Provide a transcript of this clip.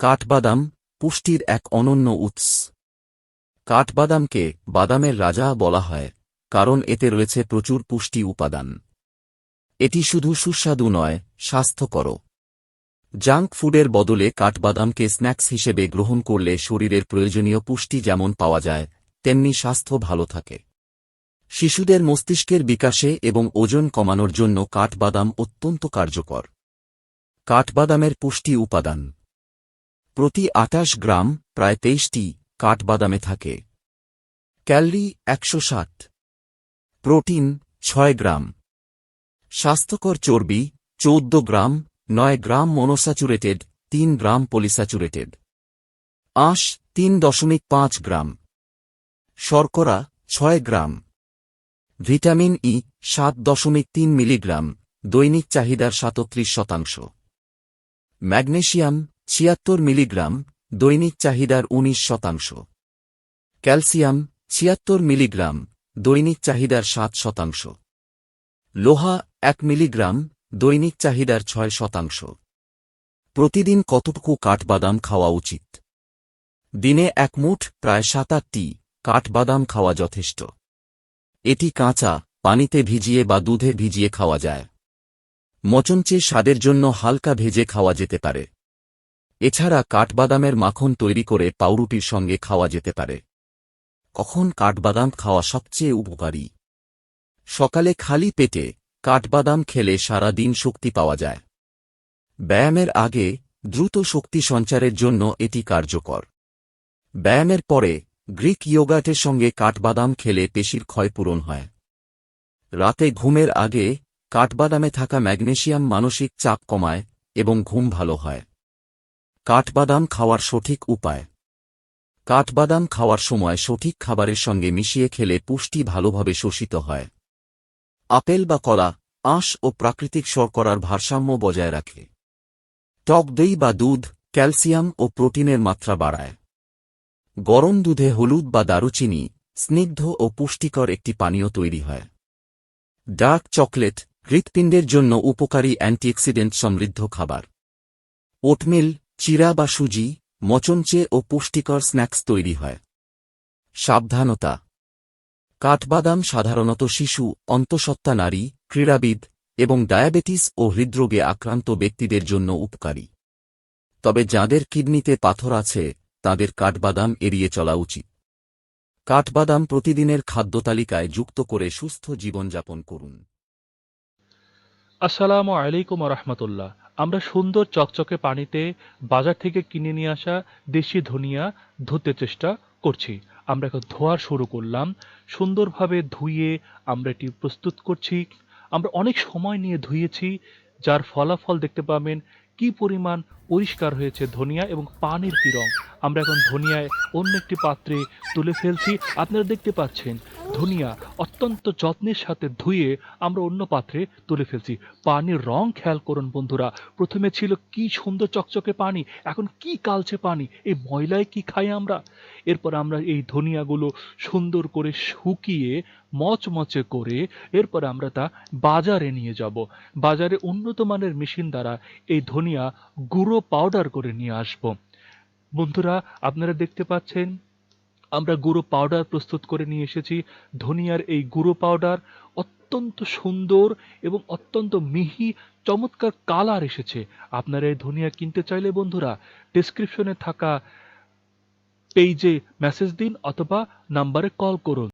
কাঠবাদাম পুষ্টির এক অনন্য উৎস। কাঠবাদামকে বাদামের রাজা বলা হয়, কারণ এতে রয়েছে প্রচুর পুষ্টি উপাদান। এটি শুধু সুস্বাদু নয় স্বাস্থ্যকর জাঙ্ক ফুডের বদলে কাঠবাদামকে স্ন্যাক্স হিসেবে গ্রহণ করলে শরীরের প্রয়োজনীয় পুষ্টি যেমন পাওয়া যায়, তেমনি স্বাস্থ্য ভালো থাকে। শিশুদের মস্তিষ্কের বিকাশে এবং ওজন কমানোর জন্য কাঠবাদাম অত্যন্ত কার্যকর। কাঠবাদামের পুষ্টি উপাদান প্রতি আটাশ গ্রাম প্রায় তেইশটি কাঠবাদামে থাকে। ক্যালরি একশো ষাট। প্রোটিন ছয় গ্রাম। স্বাস্থ্যকর চর্বি চৌদ্দ গ্রাম, নয় গ্রাম মনোস্যাচুরেটেড, তিন গ্রাম পলিস্যাচুরেটেড। আঁশ তিন দশমিক পাঁচ গ্রাম। শর্করা ছয় গ্রাম। ভিটামিন ই সাত দশমিক তিন মিলিগ্রাম, দৈনিক চাহিদার সাতত্রিশ শতাংশ। ম্যাগনেশিয়াম ছিয়াত্তর মিলিগ্রাম, দৈনিক চাহিদার উনিশ শতাংশ। ক্যালসিয়াম, ছিয়াত্তর মিলিগ্রাম, দৈনিক চাহিদার সাত শতাংশ। লোহা, এক মিলিগ্রাম, দৈনিক চাহিদার ছয় শতাংশ। প্রতিদিন কতটুকু কাঠবাদাম খাওয়া উচিত? দিনে এক মুঠ প্রায় সাত আটটি কাঠবাদাম খাওয়া যথেষ্ট। এটি কাঁচা, পানিতে ভিজিয়ে বা দুধে ভিজিয়ে খাওয়া যায়। মচঞ্চে স্বাদের জন্য হালকা ভেজে খাওয়া যেতে পারে। এছাড়া কাঠবাদামের মাখন তৈরি করে পাউরুটির সঙ্গে খাওয়া যেতে পারে। কখন কাঠবাদাম খাওয়া সবচেয়ে উপকারী? সকালে খালি পেটে কাঠবাদাম খেলে সারা দিন শক্তি পাওয়া যায়। ব্যায়ামের আগে দ্রুত শক্তি সঞ্চারের জন্য এটি কার্যকর। ব্যায়ামের পরে গ্রিক ইয়োগাটের সঙ্গে কাঠবাদাম খেলে পেশির ক্ষয়পূরণ হয়। রাতে ঘুমের আগে কাঠবাদামে থাকা ম্যাগনেশিয়াম মানসিক চাপ কমায় এবং ঘুম ভালো হয়। কাঠবাদাম খাওয়ার সঠিক উপায়। কাঠবাদাম খাওয়ার সময় সঠিক খাবারের সঙ্গে মিশিয়ে খেলে পুষ্টি ভালোভাবে শোষিত হয়। আপেল বা কলা, আঁশ ও প্রাকৃতিক শর্করার ভারসাম্য বজায় রাখে। টক দই বা দুধ, ক্যালসিয়াম ও প্রোটিনের মাত্রা বাড়ায়। গরম দুধে হলুদ বা দারুচিনি, স্নিগ্ধ ও পুষ্টিকর একটি পানীয় তৈরি হয়। ডার্ক চকলেট, হৃৎপিণ্ডের জন্য উপকারী অ্যান্টিঅক্সিডেন্ট সমৃদ্ধ খাবার। ওটমিল চিরা বা সুজি মচঞ্চে ও পুষ্টিকর স্ন্যাক্স তৈরি হয়। সাবধানতা। কাঠবাদাম সাধারণত শিশু, অন্তঃসত্ত্বা নারী, ক্রীড়াবিদ এবং ডায়াবেটিস ও হৃদরোগে আক্রান্ত ব্যক্তিদের জন্য উপকারী। তবে যাঁদের কিডনিতে পাথর আছে, তাদের কাঠবাদাম এড়িয়ে চলা উচিত। কাঠবাদাম প্রতিদিনের খাদ্য তালিকায় যুক্ত করে সুস্থ জীবনযাপন করুন। আসসালামু আলাইকুম রহমতুল্লাহ। আমরা সুন্দর চকচকে পানিতে বাজার থেকে কিনে নিয়ে আসা দেশি ধনিয়া ধুতে চেষ্টা করছি। আমরা এখন ধোয়া শুরু করলাম। সুন্দরভাবে ধুয়ে আমরা এটি প্রস্তুত করছি। আমরা অনেক সময় নিয়ে ধুয়েছি, যার ফলাফল দেখতে পাবেন কি পরিমাণ পরিষ্কার হয়েছে ধনিয়া এবং পানির কি রং। আমরা এখন ধনিয়ায় অন্য একটি পাত্রে তুলে ফেলছি। আপনারা দেখতে পাচ্ছেন ধনিয়া অত্যন্ত যত্নের সাথে ধুয়ে আমরা অন্য পাত্রে তুলে ফেলছি। পানির রং খেয়াল করুন বন্ধুরা। প্রথমে ছিল কি সুন্দর চকচকে পানি, এখন কি কালচে পানি, এই ময়লায় কি খাই আমরা? এরপর আমরা এই ধনিয়াগুলো সুন্দর করে শুকিয়ে মচমচে করে এরপর আমরা তা বাজারে নিয়ে যাব। বাজারে উন্নত মানের মেশিন দ্বারা এই ধনিয়া গুঁড়ো পাউডার করে নিয়ে আসব। বন্ধুরা, আপনারা দেখতে পাচ্ছেন আমরা গুঁড়ো পাউডার প্রস্তুত করে নিয়ে এসেছি। ধনিয়ার এই গুঁড়ো পাউডার অত্যন্ত সুন্দর এবং অত্যন্ত মিহি, চমৎকার কালার এসেছে। আপনারা এই ধনিয়া কিনতে চাইলে বন্ধুরা ডিসক্রিপশনে থাকা পেজে মেসেজ দিন অথবা নাম্বারে কল করুন।